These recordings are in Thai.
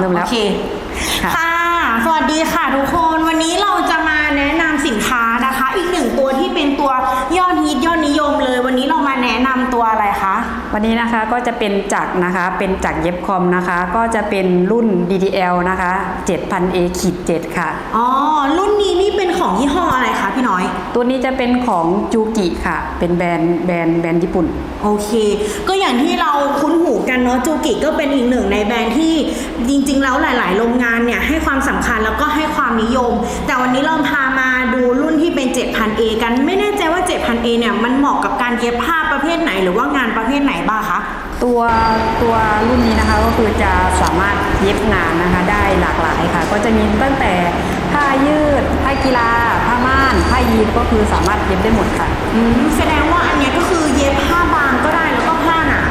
เริ่มแล้ว โอเค ค่ะค่ะ สวัสดีค่ะทุกคน วันนี้เราจะมาแนะนำสินค้านะคะ อีกหนึ่งตัวที่เป็นตัวยอดฮิตยอดนิยมเลย วันนี้เรามาแนะนำตัวอะไรคะ วันนี้นะคะก็จะเป็นจักรนะคะ เป็นจักรเย็บคอมนะคะ ก็จะเป็นรุ่น DDL นะคะ 7000A ขีด7ค่ะ อ๋อ รุ่นนี้นี่เป็นของยี่ห้ออะไรคะพี่น้อย ตัวนี้จะเป็นของจูกิค่ะ เป็นแบรนด์แบรนด์แบรนด์ญี่ปุ่น โอเค ก็อย่างที่เราคุ้นหูกัน เนาะจูกิก็เป็นอีกหนึ่งในแบรนด์ที่จริงๆ แล้วหลาย ๆ โรงงานเนี่ยให้ความสำคัญแล้วก็ให้ความนิยม แต่วันนี้เราพามาดูรุ่นที่เป็น 7000A กันไม่แน่ใจว่า 7000A เนี่ยมันเหมาะกับการเย็บผ้าประเภทไหน หรือว่างานประเภทไหนบ้างคะตัวตัวรุ่นนี้นะคะก็คือจะสามารถเย็บงานนะคะได้หลากหลายค่ะ ก็จะมีตั้งแต่ผ้ายืด ผ้ากีฬา ผ้าม่าน ผ้ายีนก็คือสามารถเย็บได้หมดค่ะอืมแสดงว่าอันเนี้ยก็คือเย็บผ้าบางก็ได้แล้ว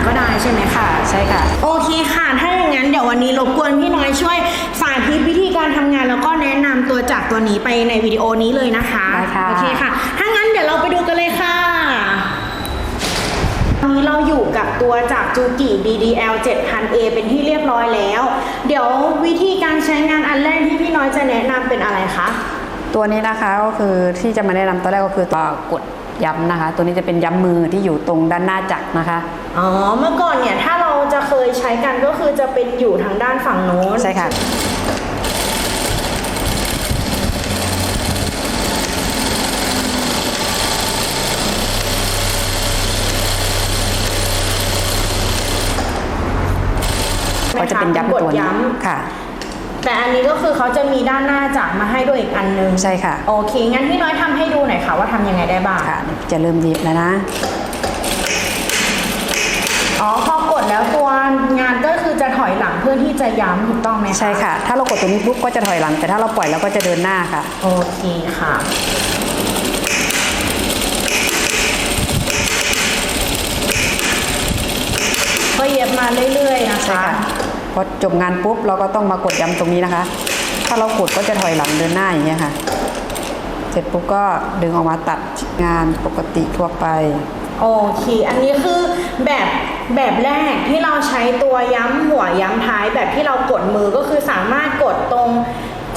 ก็ผ้าหนาก็ได้ใช่ไหมคะใช่ค่ะ โอเคค่ะ ถ้าอย่างนั้นเดี๋ยววันนี้รบกวนพี่น้อยช่วยสาธิตวิธีการทำงานแล้วก็แนะนำตัวจากตัวนี้ไปในวิดีโอนี้เลยนะคะได้ค่ะโอเคค่ะถ้างั้นเดี๋ยวเราไปดูกันเลยค่ะตอนนี้เราอยู่กับตัวจากจูกิ DDL 7000A เป็นที่เรียบร้อยแล้ว เดี๋ยววิธีการใช้งานอันแรกที่พี่น้อยจะแนะนำเป็นอะไรคะ ตัวนี้นะคะก็คือที่จะมาแนะนำตัวแรกก็คือตัวกด ย้ำนะคะ ตัวนี้จะเป็นย้ำมือที่อยู่ตรงด้านหน้าจักรนะคะ อ๋อ เมื่อก่อนเนี่ยถ้าเราจะเคยใช้กันก็คือจะเป็นอยู่ทางด้านฝั่งโน้นใช่ค่ะ ก็จะเป็นย้ำกดตัวนี้ย้ค่ะำแต่อันนี้ก็คือเขาจะมีด้านหน้าจักรมาให้ด้วยอีกอันนึงใช่ค่ะ โอเค งั้นพี่น้อยทำให้ดูหน่อยค่ะว่า ทำยังไงได้บ้าง ค่ะจะเริ่มเย็บแล้วนะ อ๋อ พอกดแล้วตัวงานก็คือจะถอยหลังเพื่อที่จะย้ำถูกต้องไหมคะใช่ค่ะ ถ้าเรากดตัวนี้ปุ๊บก็จะถอยหลัง แต่ถ้าเราปล่อยเราก็จะเดินหน้าค่ะ โอเคค่ะ ก็เย็บมาเรื่อยๆนะใช่คะค่ะพอจบงานปุ๊บเราก็ต้องมากดย้ำตรงนี้นะคะ ถ้าเรากดก็จะถอยหลังเดินหน้าอย่างเงี้ยค่ะ เสร็จปุ๊บก็ดึงออกมาตัดงานปกติทั่วไป โอเค อันนี้คือแบบแบบแรกที่เราใช้ตัวย้ำหัวย้ำท้ายแบบที่เรากดมือก็คือสามารถกดตรง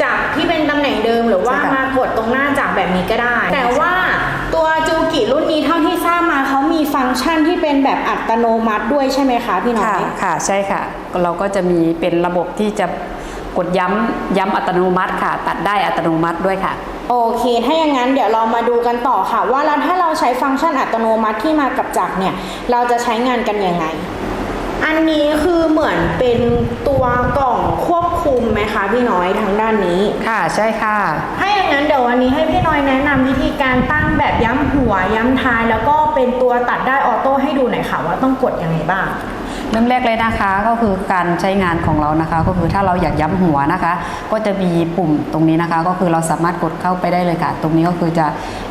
จากที่เป็นตำแหน่งเดิมหรือว่าใช่ค่ะมากดตรงหน้าจากแบบนี้ก็ได้ แต่ว่าตัวจูกิรุ่นนี้เท่าที่ทราบมาเขามีฟังก์ชันที่เป็นแบบอัตโนมัติด้วยใช่ไหมคะพี่น้อค่ะย ค่ะใช่ค่ะ เราก็จะมีเป็นระบบที่จะกดย้ำย้ำอัตโนมัติค่ะ ตัดได้อัตโนมัติด้วยค่ะ โอเค ถ้าอย่างนั้นเดี๋ยวเรามาดูกันต่อค่ะ ว่าแล้วถ้าเราใช้ฟังก์ชันอัตโนมัติที่มากับจักรเนี่ย เราจะใช้งานกันยังไง อันนี้คือเหมือนเป็นตัวกล่องควบคุมไหมคะพี่น้อยทางด้านนี้ ค่ะใช่ค่ะ ถ้าอย่างนั้นเดี๋ยววันนี้ให้พี่น้อยแนะนำวิธีการตั้งแบบย้ำหัวย้ำท้าย แล้วก็เป็นตัวตัดได้ออโต้ให้ดูหน่อยค่ะ ว่าต้องกดยังไงบ้าง เริ่มแรกเลยนะคะก็คือการใช้งานของเรานะคะ ก็คือถ้าเราอยากย้ำหัวนะคะ ก็จะมีปุ่มตรงนี้นะคะ ก็คือเราสามารถกดเข้าไปได้เลยค่ะ ตรงนี้ก็คือจะ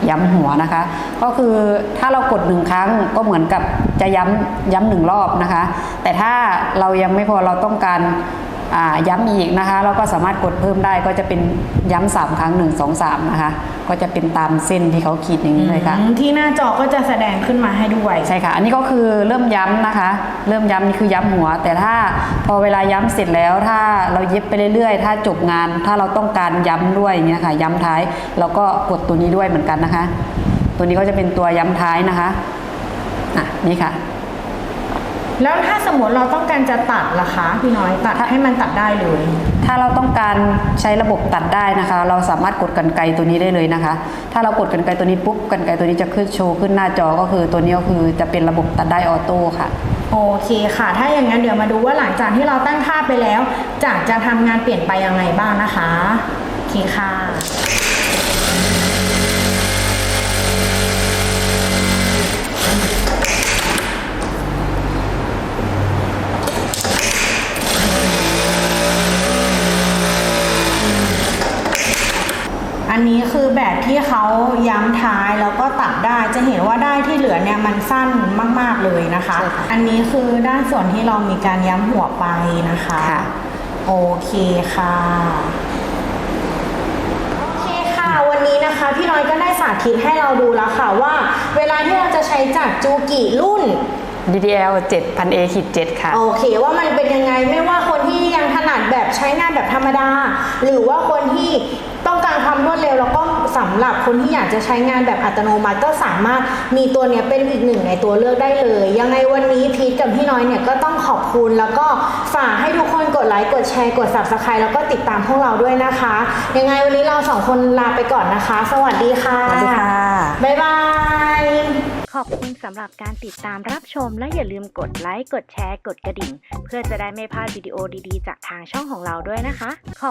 ย้ำหัวนะคะ ก็คือถ้าเรากดหนึ่งครั้งก็เหมือนกับจะย้ำย้ำหนึ่งรอบนะคะ แต่ถ้าเรายังไม่พอเราต้องการ ย้ำอีกนะคะเราก็สามารถกดเพิ่มได้ก็จะเป็นย้ำสามครั้งหนึ่งสองสามนะคะ ก็จะเป็นตามเส้นที่เขาขีดอย่างนี้เลยค่ะอืมที่หน้าจอก็จะแสดงขึ้นมาให้ด้วยใช่ค่ะ อันนี้ก็คือเริ่มย้ำนะคะ เริ่มย้ำนี่คือย้ำหัว แต่ถ้าพอเวลาย้ำเสร็จแล้วถ้าเราเย็บไปเรื่อยๆ ถ้าจบงานถ้าเราต้องการย้ำด้วยอย่างเงี้ยค่ะ ย้ำท้ายเราก็กดตัวนี้ด้วยเหมือนกันนะคะ ตัวนี้ก็จะเป็นตัวย้ำท้ายนะคะอะนี่ค่ะ แล้วถ้าสมมติเราต้องการจะตัดล่ะคะพี่น้อยตัดให้มันตัดได้เลย ถ้าเราต้องการใช้ระบบตัดได้นะคะ เราสามารถกดกันไกรตัวนี้ได้เลยนะคะ ถ้าเรากดกันไกรตัวนี้ปุ๊บกันไกรตัวนี้จะขึ้นโชว์ขึ้นหน้าจอก็คือตัวนี้ก็คือจะเป็นระบบตัดได้ออโต้ค่ะโอเคค่ะ ถ้าอย่างนั้นเดี๋ยวมาดูว่าหลังจากที่เราตั้งค่าไปแล้วจากจะทำงานเปลี่ยนไปยังไงบ้างนะคะโอเคค่ะ นนี้คือแบบที่เขาย้ำท้ายแล้วก็ตัดได้จะเห็นว่าได้ที่เหลือเนี่ยมันสั้นมาก ๆเลยนะคะใช่ค่ะอันนี้คือด้านส่วนที่เรามีการย้ำหัวไปนะคะค่ะโอเคค่ะโอเคค่ะวันนี้นะคะพี่น้อยก็ได้สาธิตให้เราดูแล้วค่ะว่า เวลาที่เราจะใช้จากจูกิรุ่น DDL 7000A ขีด7ค่ะ โอเคว่ามันเป็นยังไงไม่ว่าคนที่ยังถนัดแบบใช้งานแบบธรรมดา หรือว่าคนที่ต้องการความรวดเร็วแล้วก็สำหรับคนที่อยากจะใช้งานแบบอัตโนมัติก็สามารถมีตัวเนี้ยเป็นอีกหนึ่งในตัวเลือกได้เลย ยังไงวันนี้พีทกับพี่น้อยเนี่ยก็ต้องขอบคุณแล้วก็ฝากให้ทุกคนกดไลค์กดแชร์กด subscribe แล้วก็ติดตามพวกเราด้วยนะคะ ยังไงวันนี้เราสองคนลาไปก่อนนะคะ สวัสดีค่ะสวัสดีค่ะ บ๊าย อบคุณสำหรับการติดตามรับชม และอย่าลืมกดไลค์ กดแชร์ กดกระดิ่ง เพื่อจะได้ไม่พลาดวิดีโอดีๆ จากทางช่องของเราด้วยนะคะขอบ